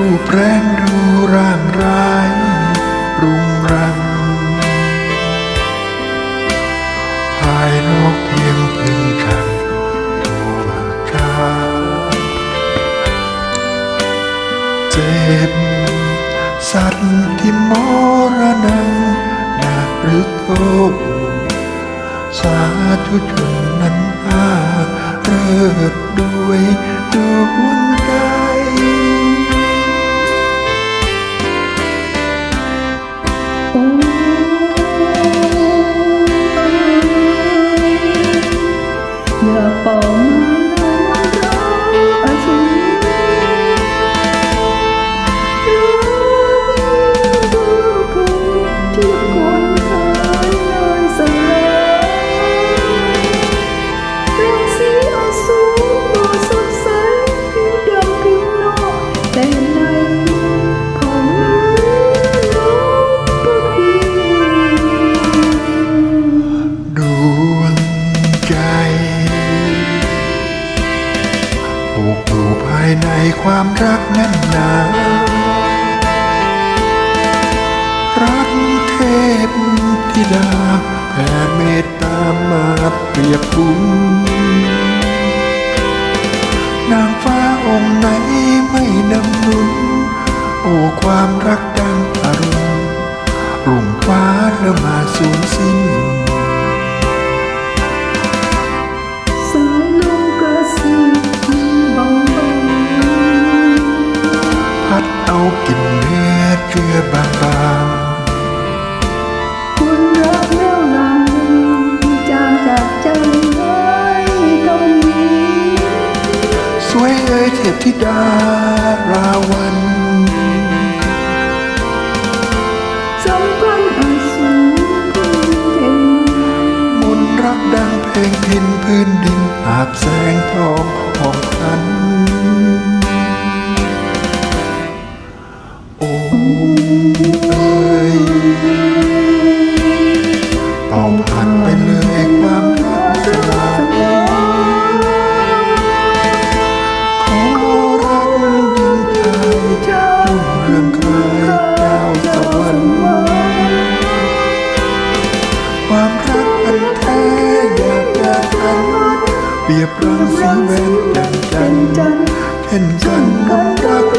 รูปแรงดูร่างร้ายรุงรัง ภายนอกเพียงพึงฉันตัวชาเจ็บ สัตว์ที่มรณะหนักหรือโทษสาธุชนนั้นอาเริดด้วยดวงายในความรักแน่นหนารักเทพธิดาแผ่เมตตามาเปรียบบุญนางฟ้าองค์ไหนไม่นำนุน โอ้ความรักดังอรุณรุ่งฟ้าแล้วมาสูญสิ้น ทพธิดาราวันสัมพันธ์อาสูงพื้นเทนมนต์รักดังเพลงพินพื้นดินอาบแสงทองของฉัน เปรียบรังสีแวนดังจันทร์เช่นกันน้